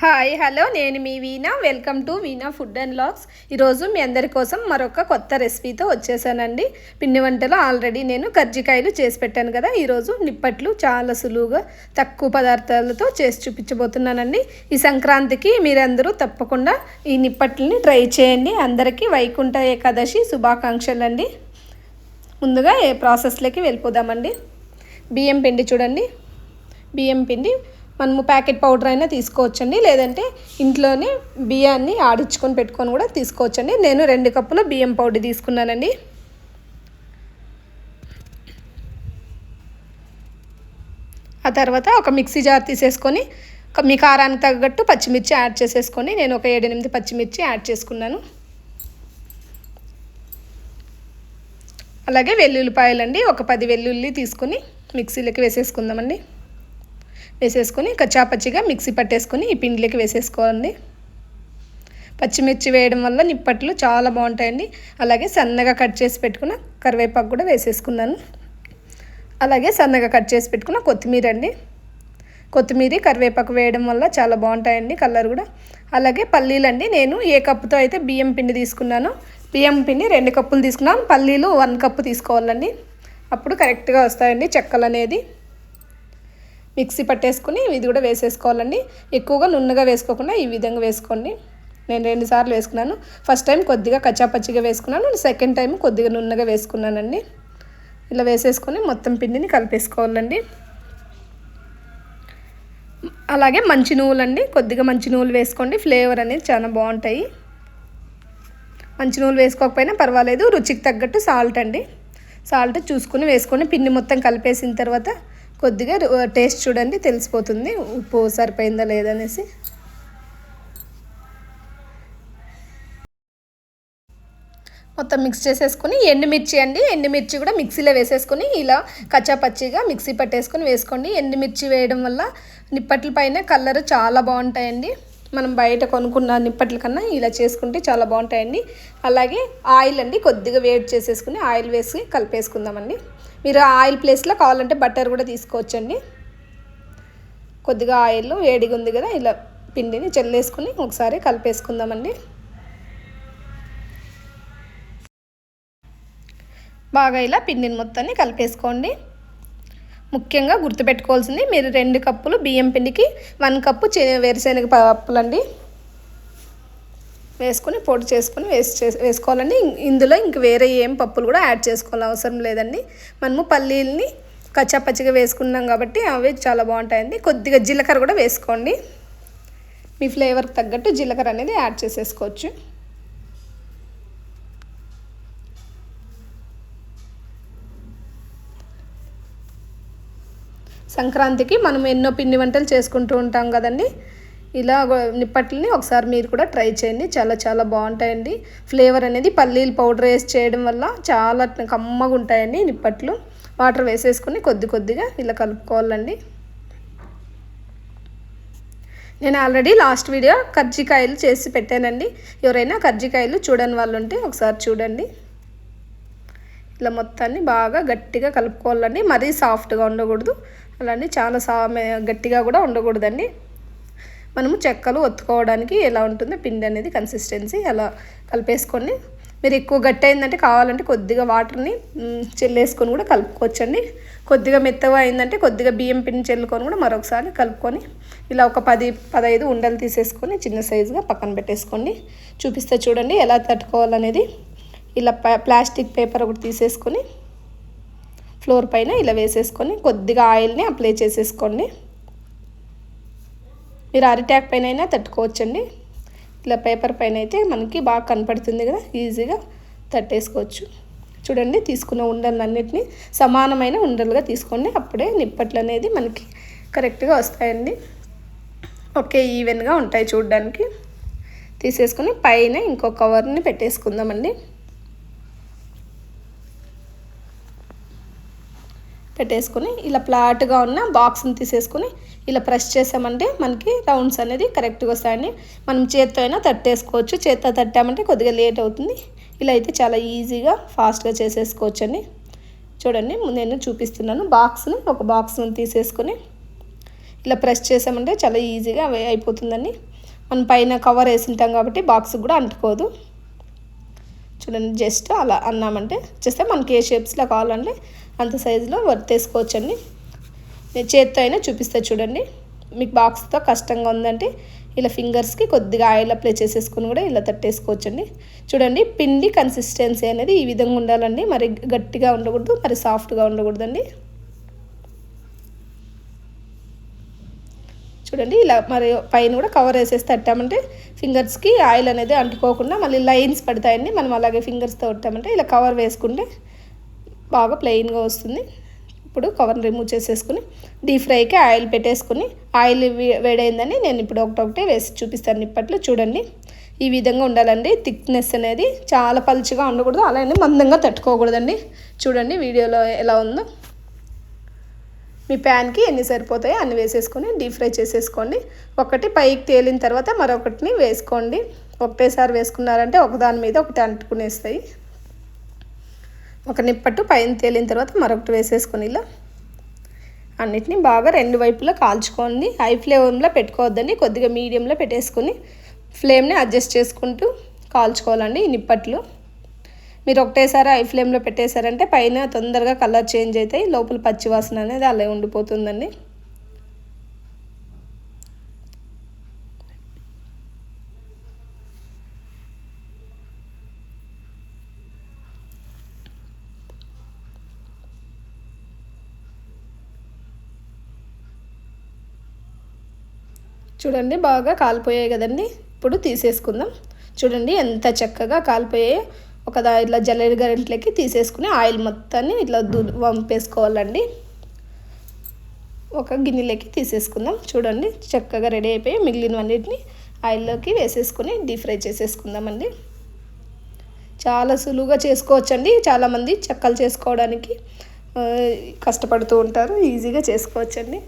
Hi hello నేను మీ Veena welcome to Veena food and vlogs. ఈరోజు మీ అందరి కోసం మరొక కొత్త రెసిపీతో వచ్చేసానండి. పిండి వంటలు ఆల్రెడీ నేను కర్జికాయలు చేసి పెట్టాను కదా. ఈరోజు నిప్పట్లు చాలా సులువుగా తక్కువ పదార్థాలతో చేసి చూపించబోతున్నానండి. ఈ సంక్రాంతికి మీరందరూ తప్పకుండా ఈ నిప్పట్లని ట్రై చేయండి. అందరికీ వైకుంఠ ఏకాదశి శుభాకాంక్షలు అండి ముందుగా ఏ ప్రాసెస్లోకి వెళ్ళిపోదామండి? బియ్యం పిండి చూడండి. బియ్యం పిండి మనము ప్యాకెట్ పౌడర్ అయినా తీసుకోవచ్చండి. లేదంటే ఇంట్లోనే బియ్యాన్ని ఆడించుకొని పెట్టుకొని కూడా తీసుకోవచ్చండి. నేను రెండు కప్పులు బియ్యం పౌడర్ తీసుకున్నానండి. ఆ తర్వాత ఒక మిక్సీ జార్ తీసేసుకొని మీ కారానికి తగ్గట్టు పచ్చిమిర్చి యాడ్ చేసేసుకొని నేను ఒక ఏడెనిమిది పచ్చిమిర్చి యాడ్ చేసుకున్నాను. అలాగే వెల్లుల్లిపాయలండి ఒక పది వెల్లుల్లి తీసుకొని మిక్సీలోకి వేసేసుకుందామండి. వేసేసుకొని కచ్చాపచ్చిగా మిక్సీ పట్టేసుకొని ఈ పిండిలోకి వేసేసుకోండి పచ్చిమిర్చి వేయడం వల్ల నిప్పట్లు చాలా బాగుంటాయండి. అలాగే సన్నగా కట్ చేసి పెట్టుకున్న కరివేపాకు కూడా వేసేసుకున్నాను. అలాగే సన్నగా కట్ చేసి పెట్టుకున్న కొత్తిమీర అండి. కొత్తిమీర కరివేపాకు వేయడం వల్ల చాలా బాగుంటాయండి కలర్ కూడా. అలాగే పల్లీలు అండి నేను ఏ కప్పుతో అయితే బియ్యం పిండి తీసుకున్నాను బియ్యం పిండి రెండు కప్పులు తీసుకున్నాను. పల్లీలు వన్ కప్పు తీసుకోవాలండి. అప్పుడు కరెక్ట్గా వస్తాయండి చెక్కలు అనేది మిక్సీ పట్టేసుకుని ఇది కూడా వేసేసుకోవాలండి. ఎక్కువగా నున్నగా వేసుకోకుండా ఈ విధంగా వేసుకోండి. నేను రెండుసార్లు వేసుకున్నాను. ఫస్ట్ టైం కొద్దిగా కచ్చాపచ్చిగా వేసుకున్నాను. సెకండ్ టైం కొద్దిగా నున్నగా వేసుకున్నానండి. ఇలా వేసేసుకొని మొత్తం పిండిని కలిపేసుకోవాలండి. అలాగే మంచి నువ్వులండి కొద్దిగా మంచి నువ్వులు వేసుకోండి. ఫ్లేవర్ అనేది చాలా బాగుంటాయి. మంచి నువ్వులు వేసుకోకపోయినా పర్వాలేదు. రుచికి తగ్గట్టు సాల్ట్ అండి. సాల్ట్ చూసుకుని వేసుకొని పిండి మొత్తం కలిపేసిన తర్వాత కొద్దిగా టేస్ట్ చూడండి తెలిసిపోతుంది. ఉప్పు సరిపోయిందా లేదనేసి మొత్తం మిక్స్ చేసేసుకొని ఎండుమిర్చి అండి. ఎండుమిర్చి కూడా మిక్సీలో వేసేసుకొని ఇలా కచ్చాపచ్చిగా మిక్సీ పట్టేసుకొని వేసుకోండి. ఎండుమిర్చి వేయడం వల్ల నిప్పట్ల పైన కలర్ చాలా బాగుంటాయండి. మనం బయట కొనుక్కున్న నిప్పట్ల కన్నా ఇలా చేసుకుంటే చాలా బాగుంటాయండి. అలాగే ఆయిల్ అండి కొద్దిగా వేడి చేసేసుకుని ఆయిల్ వేసి కలిపేసుకుందామండి. మీరు ఆయిల్ ప్లేస్లో కావాలంటే బటర్ కూడా తీసుకోవచ్చండి. కొద్దిగా ఆయిల్ వేడిగా ఉంది కదా ఇలా పిండిని చల్లేసుకుని ఒకసారి కలిపేసుకుందామండి. బాగా ఇలా పిండిని మొత్తాన్ని కలిపేసుకోండి. ముఖ్యంగా గుర్తుపెట్టుకోవాల్సింది మీరు రెండు కప్పులు బియ్యం పిండికి వన్ కప్పు వేరుశనగ పప్పులండి. వేసుకొని పొడి చేసుకొని వేస్ట్ చేసి వేసుకోవాలండి. ఇందులో ఇంక వేరే ఏం పప్పులు కూడా యాడ్ చేసుకోవాలి. అవసరం లేదండి. మనము పల్లీలని కచ్చాపచ్చిగా వేసుకున్నాం కాబట్టి అవి చాలా బాగుంటాయండి. కొద్దిగా జీలకర్ర కూడా వేసుకోండి. మీ ఫ్లేవర్కి తగ్గట్టు జీలకర్ర అనేది యాడ్ చేసేసుకోవచ్చు. సంక్రాంతికి మనం ఎన్నో పిండి వంటలు చేసుకుంటూ ఉంటాం కదండి. ఇలా నిప్పట్లని ఒకసారి మీరు కూడా ట్రై చేయండి. చాలా చాలా బాగుంటాయండి. ఫ్లేవర్ అనేది పల్లీలు పౌడర్ వేసి చేయడం వల్ల చాలా కమ్మగా ఉంటాయండి నిప్పట్లు. వాటర్ వేసేసుకొని కొద్ది కొద్దిగా ఇలా కలుపుకోవాలండి. నేను ఆల్రెడీ లాస్ట్ వీడియో కర్జికాయలు చేసి పెట్టానండి. ఎవరైనా కర్జికాయలు చూడని వాళ్ళు ఉంటే ఒకసారి చూడండి. ఇలా మొత్తాన్ని బాగా గట్టిగా కలుపుకోవాలండి. మరీ సాఫ్ట్గా ఉండకూడదు. అలానే చాలా సా గట్టిగా కూడా ఉండకూడదండి. మనము చెక్కలు ఒత్తుకోవడానికి ఎలా ఉంటుందో పిండి అనేది కన్సిస్టెన్సీ అలా కలిపేసుకొని మీరు ఎక్కువ గట్టి అయిందంటే కావాలంటే కొద్దిగా వాటర్ని చెల్లేసుకొని కూడా కలుపుకోవచ్చండి. కొద్దిగా మెత్తగా అయిందంటే కొద్దిగా బియ్యం పిండి చెల్లుకొని కూడా మరొకసారి కలుపుకొని ఇలా ఒక పది పదహైదు ఉండలు తీసేసుకొని చిన్న సైజుగా పక్కన పెట్టేసుకోండి. చూపిస్తే చూడండి ఎలా తట్టుకోవాలనేది. ఇలా ప్లాస్టిక్ పేపర్ ఒకటి తీసేసుకొని ఫ్లోర్ పైన ఇలా వేసేసుకొని కొద్దిగా ఆయిల్ని అప్లై చేసేసుకోండి. మీరు అరిటాక్ పైన అయినా తట్టుకోవచ్చండి. ఇలా పేపర్ పైన అయితే మనకి బాగా కనపడుతుంది కదా ఈజీగా తట్టేసుకోవచ్చు. చూడండి తీసుకున్న ఉండలన్నిటిని సమానమైన ఉండలుగా తీసుకోండి. అప్పుడే నిప్పట్లు అనేది మనకి కరెక్ట్గా వస్తాయండి. ఒకే ఈవెన్గా ఉంటాయి చూడడానికి. తీసేసుకొని పైన ఇంకో కవర్ని పెట్టేసుకుందామండి. పెట్టేసుకొని ఇలా ఫ్లాట్గా ఉన్న బాక్స్ని తీసేసుకొని ఇలా ప్రెస్ చేసామంటే మనకి రౌండ్స్ అనేది కరెక్ట్గా వస్తాయని మనం చేత్తో అయినా తట్టేసుకోవచ్చు. చేత్తో తట్టామంటే కొద్దిగా లేట్ అవుతుంది. ఇలా అయితే చాలా ఈజీగా ఫాస్ట్గా చేసేసుకోవచ్చండి. చూడండి నేను చూపిస్తున్నాను బాక్స్ని ఒక బాక్స్ని తీసేసుకొని ఇలా ప్రెస్ చేసామంటే చాలా ఈజీగా అవి అయిపోతుందండి. మనం పైన కవర్ వేసి ఉంటాం కాబట్టి బాక్స్ కూడా అంటుకోదు. చూడండి జస్ట్ అలా అన్నామంటే చేస్తే మనకి ఏ షేప్స్లో కావాలంటే అంత సైజులో వర్తేసుకోవచ్చండి. నేను చేత్తో అయినా చూపిస్తా చూడండి. మీకు బాక్స్తో కష్టంగా ఉందంటే ఇలా ఫింగర్స్కి కొద్దిగా ఆయిల్ అప్లై చేసేసుకుని కూడా ఇలా తట్టేసుకోవచ్చండి. చూడండి పిండి కన్సిస్టెన్సీ అనేది ఈ విధంగా ఉండాలండి. మరి గట్టిగా ఉండకూడదు మరి సాఫ్ట్గా ఉండకూడదండి. చూడండి ఇలా మరి పైన కూడా కవర్ వేసేసి తట్టామంటే ఫింగర్స్కి ఆయిల్ అనేది అంటుకోకుండా మళ్ళీ లైన్స్ పడతాయండి. మనం అలాగే ఫింగర్స్తో కొట్టామంటే ఇలా కవర్ వేసుకుంటే బాగా ప్లెయిన్గా వస్తుంది. ఇప్పుడు కవర్ రిమూవ్ చేసేసుకుని డీప్ ఫ్రైకి ఆయిల్ పెట్టేసుకుని ఆయిల్ వేడైందని నేను ఇప్పుడు ఒకటొకటి వేసి చూపిస్తాను ఇప్పట్లో. చూడండి ఈ విధంగా ఉండాలండి. థిక్నెస్ అనేది చాలా పలుచగా ఉండకూడదు అలానే మందంగా తట్టుకోకూడదండి. చూడండి వీడియోలో ఎలా ఉందో. మీ ప్యాన్కి ఎన్ని సరిపోతాయో అన్ని వేసేసుకొని డీప్ ఫ్రై చేసేసుకోండి. ఒకటి పైకి తేలిన తర్వాత మరొకటిని వేసుకోండి. ఒకటేసారి వేసుకున్నారంటే ఒకదాని మీద ఒకటి అంటుకునేస్తాయి. ఒక నిప్పట్టు పైన తేలిన తర్వాత మరొకటి వేసేసుకొని ఇలా అన్నిటిని బాగా రెండు వైపులా కాల్చుకోండి. హై ఫ్లేమ్లో పెట్టుకోవద్దని కొద్దిగా మీడియంలో పెట్టేసుకొని ఫ్లేమ్ని అడ్జస్ట్ చేసుకుంటూ కాల్చుకోవాలండి ఈ నిప్పట్లు. మీరు ఒకటేసారి హై ఫ్లేమ్లో పెట్టేశారంటే పైన తొందరగా కలర్ చేంజ్ అవుతాయి. లోపల పచ్చివాసన అనేది అలా ఉండిపోతుందండి. చూడండి బాగా కాలిపోయాయి కదండి. ఇప్పుడు తీసేసుకుందాం. చూడండి ఎంత చక్కగా కాలిపోయాయి. ఒక ఇట్లా జల్లెడి గంటలకి తీసేసుకుని ఆయిల్ మొత్తాన్ని ఇట్లా దు వంపేసుకోవాలండి. ఒక గిన్నెలోకి తీసేసుకుందాం. చూడండి చక్కగా రెడీ అయిపోయి మిగిలినవన్నిటిని ఆయిల్లోకి వేసేసుకొని డీప్ ఫ్రై చేసేసుకుందామండి. చాలా సులువుగా చేసుకోవచ్చండి. చాలామంది చెక్కలు చేసుకోవడానికి కష్టపడుతూ ఉంటారు. ఈజీగా చేసుకోవచ్చండి.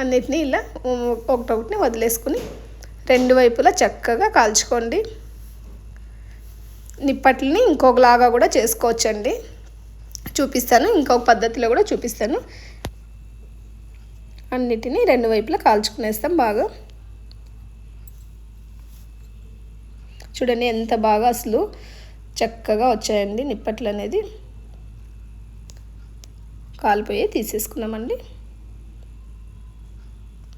అన్నిటినీ ఇలా ఒకటొకటిని వదిలేసుకుని రెండు వైపులా చక్కగా కాల్చుకోండి. నిప్పట్లని ఇంకొకలాగా కూడా చేసుకోవచ్చండి. చూపిస్తాను ఇంకొక పద్ధతిలో కూడా చూపిస్తాను. అన్నిటినీ రెండు వైపులా కాల్చుకునేస్తాం బాగా. చూడండి ఎంత బాగా అసలు చక్కగా వచ్చాయండి నిప్పట్లు అనేది కాలిపోయి తీసేసుకున్నామండి.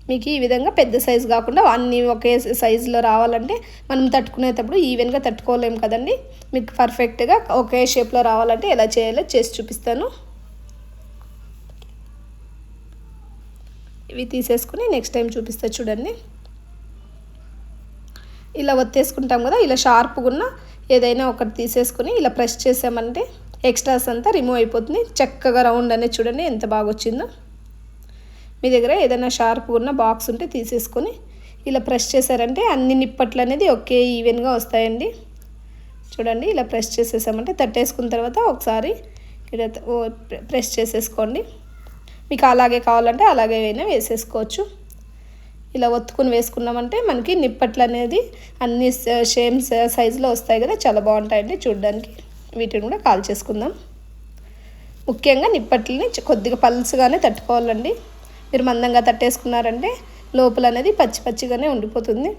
మీకు ఈ విధంగా పెద్ద సైజు కాకుండా అన్నీ ఒకే సైజులో రావాలంటే మనం తట్టుకునేటప్పుడు ఈవెన్గా తట్టుకోలేము కదండి. మీకు పర్ఫెక్ట్గా ఒకే షేప్లో రావాలంటే ఎలా చేయాలో చేసి చూపిస్తాను. ఇవి తీసేసుకుని నెక్స్ట్ టైం చూపిస్తా చూడండి. ఇలా ఒత్తేసుకుంటాం కదా ఇలా షార్ప్గా ఉన్న ఏదైనా ఒకటి తీసేసుకుని ఇలా ప్రెస్ చేసామంటే ఎక్స్ట్రాస్ అంతా రిమూవ్ అయిపోతుంది. చక్కగా రౌండ్ అనేది చూడండి ఎంత బాగా వచ్చిందో. మీ దగ్గర ఏదైనా షార్ప్ ఉన్న బాక్స్ ఉంటే తీసేసుకొని ఇలా ప్రెస్ చేశారంటే అన్ని నిప్పట్లు అనేది ఒకే ఈవెన్గా వస్తాయండి. చూడండి ఇలా ప్రెస్ చేసేసామంటే తట్టేసుకున్న తర్వాత ఒకసారి ఇలా ప్రెస్ చేసేసుకోండి. మీకు అలాగే కావాలంటే అలాగే అయినా వేసేసుకోవచ్చు. ఇలా ఒత్తుకుని వేసుకున్నామంటే మనకి నిప్పట్లు అనేది అన్ని సేమ్ సైజులో వస్తాయి కదా చాలా బాగుంటాయండి చూడడానికి. వీటిని కూడా కాల్ చేసుకుందాం ముఖ్యంగా నిప్పట్లని కొద్దిగా పల్స్గానే తట్టుకోవాలండి. మీరు మందంగా తట్టేసుకున్నారంటే లోపల అనేది పచ్చి పచ్చిగానే ఉండిపోతుంది.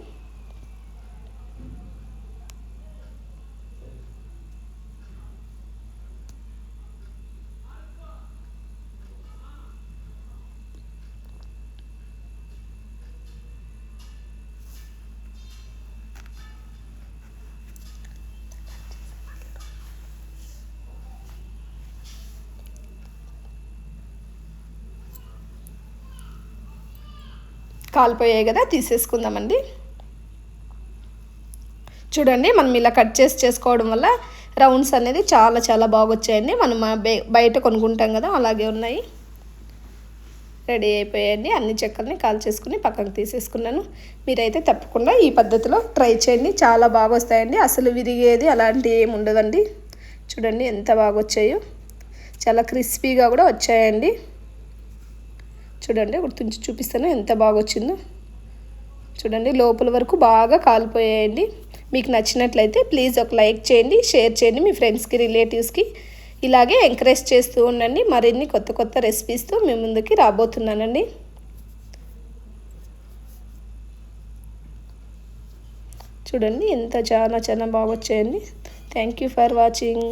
కాలిపోయాయి కదా తీసేసుకుందామండి. చూడండి మనం ఇలా కట్ చేసి చేసుకోవడం వల్ల రౌండ్స్ అనేది చాలా చాలా బాగా వచ్చాయండి మనం బయట కొనుక్కుంటాం కదా అలాగే ఉన్నాయి. రెడీ అయిపోయాయండి. అన్ని చెక్కల్ని కాల్ చేసుకుని పక్కకు తీసేసుకున్నాను. మీరైతే తప్పకుండా ఈ పద్ధతిలో ట్రై చేయండి. చాలా బాగా వస్తాయండి అసలు విరిగేది అలాంటివి ఏమి ఉండదండి. చూడండి ఎంత బాగా వచ్చాయో చాలా క్రిస్పీగా కూడా వచ్చాయండి. చూడండి ఒకటి తుంచి చూపిస్తాను. ఎంత బాగా వచ్చిందో చూడండి లోపల వరకు బాగా కాలిపోయాయండి. మీకు నచ్చినట్లయితే ప్లీజ్ ఒక లైక్ చేయండి షేర్ చేయండి మీ ఫ్రెండ్స్కి రిలేటివ్స్కి. ఇలాగే ఎంకరేజ్ చేస్తూ ఉండండి. మరిన్ని కొత్త కొత్త రెసిపీస్తో మీ ముందుకి రాబోతున్నానండి. చూడండి ఎంత చాలా చాలా బాగా వచ్చాయండి థ్యాంక్ యూ ఫర్ వాచింగ్